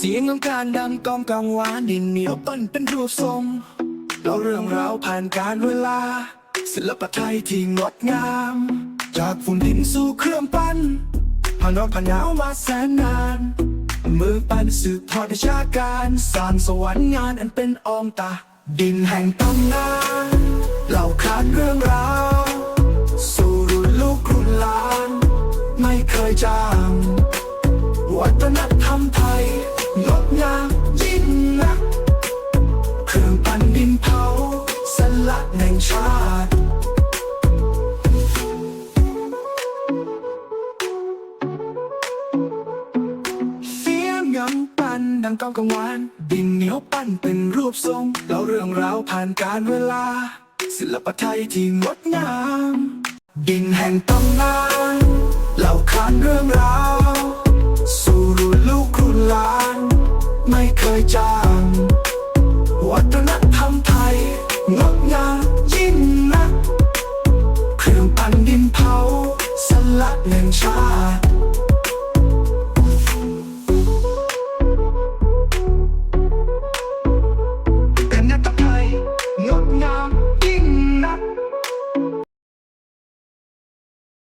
เสียงของการดังกองกังวานดินเหนียวปั้นเป็นรูปทรงเราเรื่องราวผ่านการเวลา ศิลปะไทยที่งดงาม จากฝุ่นดินสู่เครื่องปั้นผ่านร้อนผ่านหนาวมาแสนนานมือปั้นสืบทอดชาการสร้างสวรรค์งานอันเป็นอมตะดินแห่งตำนานเล่าขานเรื่องราว สู่รุ่นลูกรุ่นหลาน ไม่เคยจางวัฒนธรรมไทย สลักแห่งชาติเสียงงำปั้นดังกองกังวานดินเหนียวปั้นเป็นรูปทรงเล่าเรื่องราวผ่านการเวลา ศิลปะไทยที่งดงาม ดินแห่งตำนานเล่าขานเรื่องราวสู่รุ่นลูกรุ่นหลาน ไม่เคยจาง นัก เครื่องปั้นดินเผาสลักแห่งชาติ